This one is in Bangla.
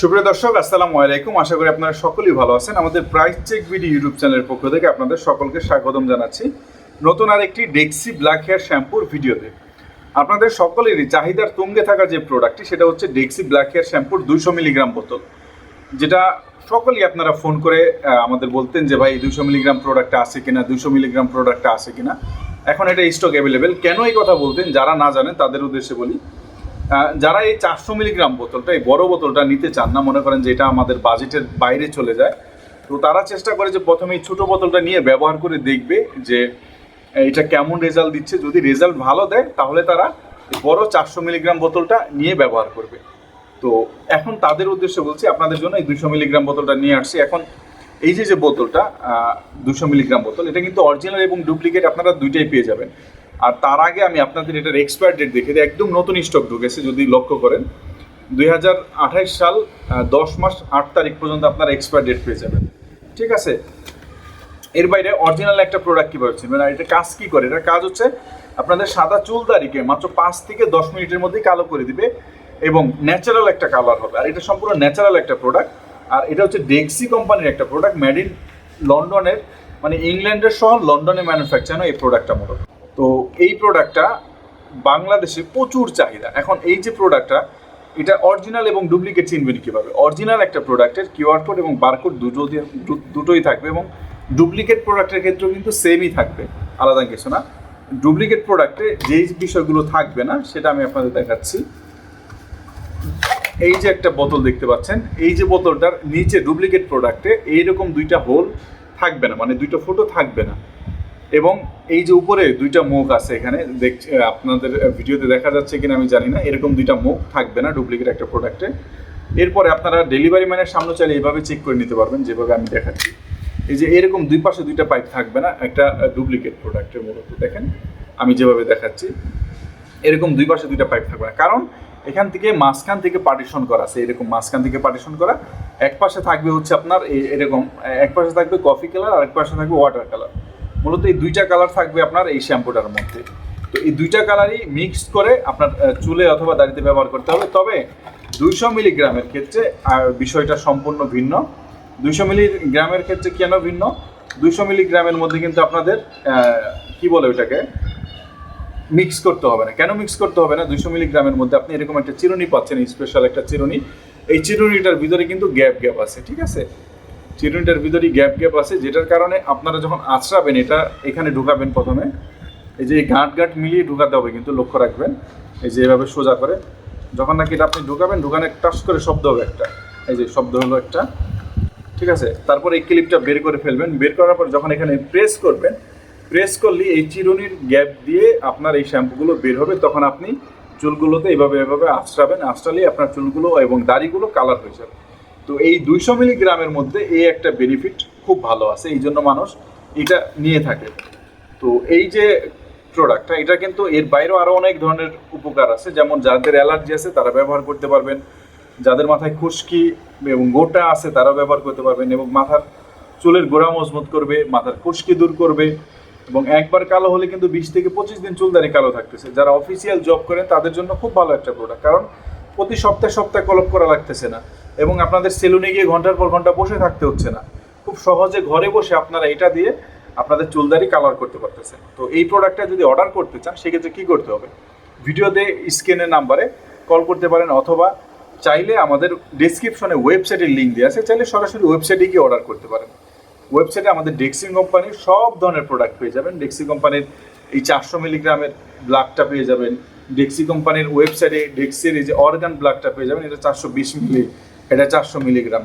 সুপ্রিয় দর্শক, আসসালামু আলাইকুম। আশা করি আপনারা সকলেই ভালো আছেন। আমাদের প্রাইস চেক ভিডিও ইউটিউব চ্যানেলের পক্ষ থেকে আপনাদের সকলকে স্বাগতম জানাচ্ছি নতুন আরেকটি ডেক্সি ব্ল্যাক হেয়ার শ্যাম্পুর ভিডিওতে আপনাদের সকলেরই চাহিদার তুঙ্গে থাকা যে প্রোডাক্টটি সেটা হচ্ছে ডেক্সি ব্ল্যাক হেয়ার শ্যাম্পুর দুইশো মিলিগ্রাম বোতল। যেটা সকলেই আপনারা ফোন করে আমাদের বলতেন যে, ভাই, দুইশো মিলিগ্রাম প্রোডাক্টটা আছে কিনা? দুইশো মিলিগ্রাম প্রোডাক্টটা আছে কিনা? এখন এটা স্টক অ্যাভেলেবেল কেন এই কথা বলতেন? যারা না জানেন, তাদের উদ্দেশ্যে বলি যারা এই চারশো মিলিগ্রাম বোতলটা, এই বড় বোতলটা নিতে চান না, মনে করেন যে এটা আমাদের বাজেটের বাইরে চলে যায়, তো তারা চেষ্টা করে যে প্রথমে এই ছোটো বোতলটা নিয়ে ব্যবহার করে দেখবে যে এটা কেমন রেজাল্ট দিচ্ছে। যদি রেজাল্ট ভালো দেয়, তাহলে তারা বড় চারশো মিলিগ্রাম বোতলটা নিয়ে ব্যবহার করবে। তো এখন তাদের উদ্দেশ্যে বলছি, আপনাদের জন্য এই দুশো মিলিগ্রাম বোতলটা নিয়ে আসছি। এখন এই যে যে বোতলটা দুশো মিলিগ্রাম বোতল, এটা কিন্তু অরিজিনাল এবং ডুপ্লিকেট আপনারা দুইটাই পেয়ে যাবেন। আর তার আগে আমি আপনাদের এটার এক্সপায়ার ডেট দেখে দিই। একদম নতুন স্টক ঢুকেছে, যদি লক্ষ্য করেন। দুই হাজার আঠাইশ সাল দশ মাস আট তারিখ পর্যন্ত আপনারা এক্সপায়ার ডেট পেয়ে যাবেন। ঠিক আছে? এর বাইরে অরিজিনাল একটা প্রোডাক্ট কীভাবে চিনবেন আর এটা কাজ কী করে? এটার কাজ হচ্ছে, আপনাদের সাদা চুলদারিকে মাত্র পাঁচ থেকে দশ মিনিটের মধ্যেই কালো করে দিবে এবং ন্যাচারাল একটা কালার হবে। আর এটা সম্পূর্ণ ন্যাচারাল একটা প্রোডাক্ট আর এটা হচ্ছে ডেক্সি কোম্পানির একটা প্রোডাক্ট মেড ইন লন্ডনের মানে ইংল্যান্ডের সহ লন্ডনে ম্যানুফ্যাকচার এই প্রোডাক্টটা মূলত। তো এই প্রোডাক্টটা বাংলাদেশে প্রচুর চাহিদা। এখন এই যে প্রোডাক্টটা এটা অরিজিনাল এবং ডুপ্লিকেট চিনবেন কীভাবে? অরিজিনাল একটা প্রোডাক্টের কিউআর কোড এবং বারকোড দুটো দুটোই থাকবে এবং ডুপ্লিকেট প্রোডাক্টের ক্ষেত্রেও কিন্তু সেমই থাকবে, আলাদা কিছু না। ডুপ্লিকেট প্রোডাক্টে যেই বিষয়গুলো থাকবে না, সেটা আমি আপনাদের দেখাচ্ছি। এই যে একটা বোতল দেখতে পাচ্ছেন, এই যে বোতলটার নিচে ডুপ্লিকেট প্রোডাক্টে এইরকম দুইটা হোল থাকবে না মানে দুইটা ফুটো থাকবে না। এবং এই যে উপরে দুইটা মুখ আছে এখানে দেখ আপনাদের ভিডিওতে দেখা যাচ্ছে কিনা আমি জানি না, এরকম দুইটা মুখ থাকবে না ডুপ্লিকেট একটা প্রোডাক্টে এরপরে আপনারা ডেলিভারি ম্যানের সামনে চাইলে এইভাবে চেক করে নিতে পারবেন, যেভাবে আমি দেখাচ্ছি। এই যে এরকম দুই পাশে দুইটা পাইপ থাকবে না, একটা ডুপ্লিকেট প্রোডাক্টের মূলত, দেখেন, আমি যেভাবে দেখাচ্ছি। এরকম দুই পাশে দুইটা পাইপ থাকবে না, কারণ এখান থেকে মাঝখান থেকে পার্টিশন করা আছে, এরকম মাঝখান থেকে পার্টিশন করা। এক পাশে থাকবে হচ্ছে আপনার এরকম এক পাশে থাকবে কফি কালার আর এক পাশে থাকবে ওয়াটার কালার মূলত এই দুইটা কালার থাকবে আপনার এই শ্যাম্পুটার মধ্যে। তো এই দুইটা কালারই মিক্স করে আপনার চুলে অথবা দাড়িতে ব্যবহার করতে হবে। তবে দুইশো মিলিগ্রামের ক্ষেত্রে বিষয়টা সম্পূর্ণ ভিন্ন। দুইশো মিলিগ্রামের ক্ষেত্রে কেন ভিন্ন? দুইশো মিলিগ্রামের মধ্যে কিন্তু আপনাদের কি বলে ওটাকে? মিক্স করতে হবে না। কেন মিক্স করতে হবে না? দুইশো মিলিগ্রামের মধ্যে আপনি এরকম একটা চিরুনি পাচ্ছেন স্পেশাল একটা চিরুনি। এই চিরুনিটার ভিতরে কিন্তু গ্যাপ গ্যাপ আছে, ঠিক আছে? চিরুনিটার ভিতরে গ্যাপ গ্যাপ আছে, যেটার কারণে আপনারা যখন আঁচড়াবেন এটা এখানে ঢুকাবেন প্রথমে। এই যে গাঁট গাঁট মিলিয়ে ঢুকাতে হবে কিন্তু, লক্ষ্য রাখবেন। এই যে এভাবে সোজা করে, যখন নাকি এটা আপনি ঢুকাবেন, ঢুকানে টাস করে শব্দ হবে একটা। এই যে শব্দ হলো একটা। ঠিক আছে? তারপর এই ক্লিপটা বের করে ফেলবেন। বের করার পর যখন এখানে প্রেস করবেন, প্রেস করলে এই চিরুনির গ্যাপ দিয়ে আপনার এই শ্যাম্পুগুলো বের হবে। তখন আপনি চুলগুলোতে এইভাবে এভাবে আঁচড়াবেন আঁচড়ালেই আপনার চুলগুলো এবং দাড়িগুলো কালার হয়ে যাবে। তো এই দুইশো মিলিগ্রামের মধ্যে এই একটা বেনিফিট খুব ভালো আছে, এই জন্য মানুষ এটা নিয়ে থাকে। তো এই যে প্রোডাক্টটা এটা কিন্তু এর বাইরেও আরও অনেক ধরনের উপকার আছে, যেমন যাদের অ্যালার্জি আছে তারা ব্যবহার করতে পারবেন, যাদের মাথায় খুশকি এবং গোটা আছে তারা ব্যবহার করতে পারবেন এবং মাথার চুলের গোড়া মজবুত করবে, মাথার খুশকি দূর করবে এবং একবার কালো হলে কিন্তু বিশ থেকে পঁচিশ দিন চুলদারি কালো থাকতেছে। যারা অফিসিয়াল জব করেন তাদের জন্য খুব ভালো একটা প্রোডাক্ট কারণ প্রতি সপ্তাহে সপ্তাহে কলপ করা লাগতেছে না। এবং আপনাদের সেলুনে গিয়ে ঘণ্টার পর ঘণ্টা বসে থাকতে হচ্ছে না। খুব সহজে ঘরে বসে আপনারা এটা দিয়ে আপনাদের চুলদারি কালার করতে পারতেছেন। তো এই প্রোডাক্টটা যদি অর্ডার করতে চান, সেক্ষেত্রে কী করতে হবে? ভিডিওতে স্ক্রিনের নাম্বারে কল করতে পারেন অথবা চাইলে আমাদের ডিসক্রিপশনে ওয়েবসাইটের লিঙ্ক দেওয়া আছে, চাইলে সরাসরি ওয়েবসাইটে গিয়ে অর্ডার করতে পারেন। ওয়েবসাইটে আমাদের ডেক্সি কোম্পানির সব ধরনের প্রোডাক্ট পেয়ে যাবেন। ডেক্সি কোম্পানির এই চারশো মিলিগ্রামের ব্লাকটা পেয়ে যাবেন। ডেক্সি কোম্পানির ওয়েবসাইটে ডেক্সির এই যে অর্গান ব্লাকটা পেয়ে যাবেন, এটা চারশো বিশ মিলি এটা চারশো মিলিগ্রাম।